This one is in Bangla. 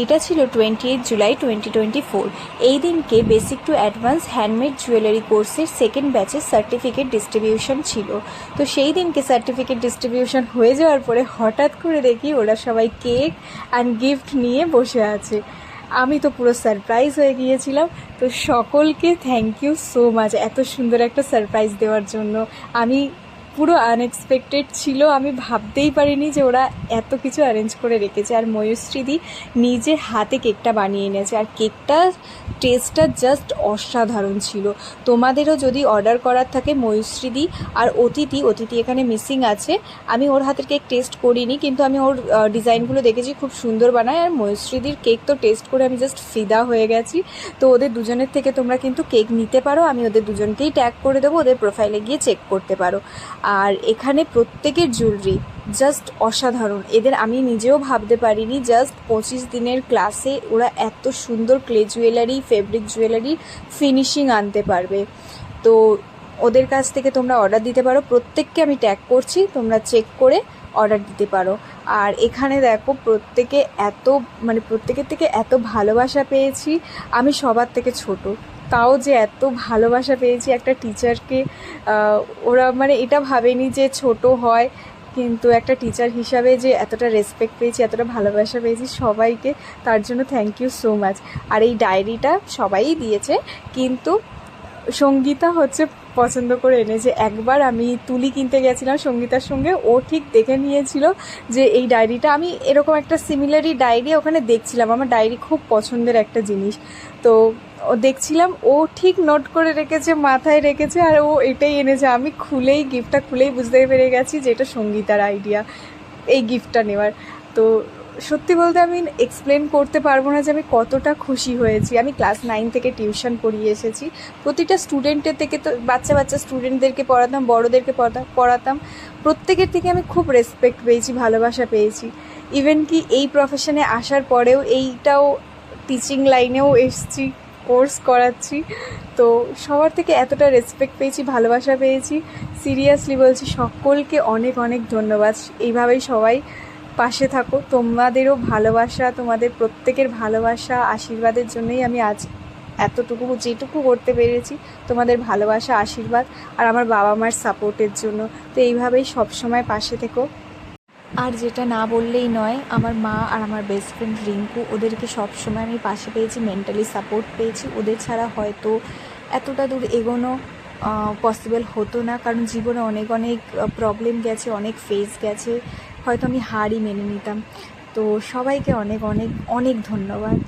এইটা ছিল twenty eight July twenty twenty four এই দিনকে basic to advance handmade jewellery কোর্সের সেকেন্ড ব্যাচের সার্টিফিকেট ডিস্ট্রিবিউশন ছিল। তো সেই দিনকে সার্টিফিকেট ডিস্ট্রিবিউশন হয়ে যাওয়ার পরে হঠাৎ করে দেখি ওরা সবাই কেক অ্যান্ড গিফট নিয়ে বসে আছে। আমি তো পুরো সারপ্রাইজ হয়ে গিয়েছিলাম। তো সকলকে থ্যাংক ইউ সো মাচ এত সুন্দর একটা সারপ্রাইজ দেওয়ার জন্য। আমি পুরো আনএক্সপেক্টেড ছিল, আমি ভাবতেই পারিনি যে ওরা এত কিছু অ্যারেঞ্জ করে রেখেছে। আর ময়ূশ্রীদি নিজে হাতে কেকটা বানিয়ে এনেছে। আর কেকটা টেস্টটা জাস্ট অসাধারণ ছিল। তোমাদেরও যদি অর্ডার করার থাকে ময়ূশ্রীদি আর অতিথি অতিথি এখানে মিসিং আছে। আমি ওর হাতের কেক টেস্ট করিনি, কিন্তু আমি ওর ডিজাইনগুলো দেখেছি, খুব সুন্দর বানায়। আর ময়ূশ্রীদির কেক তো টেস্ট করে আমি জাস্ট ফিদা হয়ে গেছি। তো ওদের দুজনের থেকে তোমরা কিন্তু কেক নিতে পারো। আমি ওদের দুজনকেই ট্যাগ করে দেবো, ওদের প্রোফাইলে গিয়ে চেক করতে পারো। আর এখানে প্রত্যেকের জুয়েলারি জাস্ট অসাধারণ। এদের আমি নিজেও ভাবতে পারিনি জাস্ট পঁচিশ দিনের ক্লাসে ওরা এত সুন্দর clay jewellery fabric jewellery finishing আনতে পারবে। তো ওদের কাছ থেকে তোমরা অর্ডার দিতে পারো। প্রত্যেককে আমি ট্যাগ করছি, তোমরা চেক করে অর্ডার দিতে পারো। আর এখানে দেখো প্রত্যেকে এত মানে প্রত্যেকের থেকে এত ভালোবাসা পেয়েছি। আমি সবার থেকে ছোট। তাও যে এত ভালোবাসা পেয়েছি একটা টিচারকে ওরা মানে এটা ভাবেনি যে ছোট হয়, কিন্তু একটা টিচার হিসাবে যে এতটা রেসপেক্ট পেয়েছি, এতটা ভালোবাসা পেয়েছি সবাইকে, তার জন্য থ্যাংক ইউ সো মাচ আর এই ডায়েরিটা সবাই দিয়েছে, কিন্তু সঙ্গীতা হচ্ছে পছন্দ করে এনেছে একবার আমি তুলি কিনতে গেছিলাম সঙ্গীতার সঙ্গে, ও ঠিক দেখে নিয়েছিল যে এই ডায়েরিটা আমি এরকম একটা সিমিলারই ডায়েরি ওখানে দেখছিলাম। আমার ডায়েরি খুব পছন্দের একটা জিনিস। তো ও দেখছিলাম, ও ঠিক নোট করে রেখেছে, মাথায় রেখেছে, আর ও এটাই এনেছে। আমি খুলেই, গিফটটা খুলেই বুঝতে পেরে গেছি যে এটা সঙ্গীতার আইডিয়া এই গিফটটা নেওয়ার। তো সত্যি বলতে আমি এক্সপ্লেন করতে পারব না যে আমি কতটা খুশি হয়েছি। আমি ক্লাস নাইন থেকে টিউশন পড়িয়ে এসেছি। প্রতিটা স্টুডেন্টের থেকে তো বাচ্চা বাচ্চা স্টুডেন্টদেরকে পড়াতাম, বড়োদেরকে পড়াতাম। প্রত্যেকের থেকে আমি খুব রেসপেক্ট পেয়েছি, ভালোবাসা পেয়েছি। ইভেন কি এই প্রফেশনে আসার পরেও এইটাও টিচিং লাইনেও এসছি। কোর্স করাচ্ছি। তো সবার থেকে এতটা রেসপেক্ট পেয়েছি, ভালোবাসা পেয়েছি। সিরিয়াসলি বলছি, সকলকে অনেক অনেক ধন্যবাদ। এইভাবেই সবাই পাশে থাকো। তোমাদেরও ভালোবাসা, তোমাদের প্রত্যেকের ভালোবাসা, আশীর্বাদের জন্যই আমি আজ এতটুকু, যেটুকু করতে পেরেছি, তোমাদের ভালোবাসা, আশীর্বাদ আর আমার বাবা মার সাপোর্টের জন্য। তো এইভাবেই সবসময় পাশে থেকো। আর যেটা না বললেই নয়, আমার মা আর আমার বেস্ট ফ্রেন্ড রিঙ্কু, ওদেরকে সবসময় আমি পাশে পেয়েছি মেন্টালি সাপোর্ট পেয়েছি। ওদের ছাড়া হয়তো এতটা দূর এগোনো পসিবল হতো না। কারণ জীবনে অনেক অনেক প্রবলেম গেছে, অনেক ফেস গেছে। হয়তো আমি হারই মেনে নিতাম। তো সবাইকে অনেক অনেক অনেক ধন্যবাদ।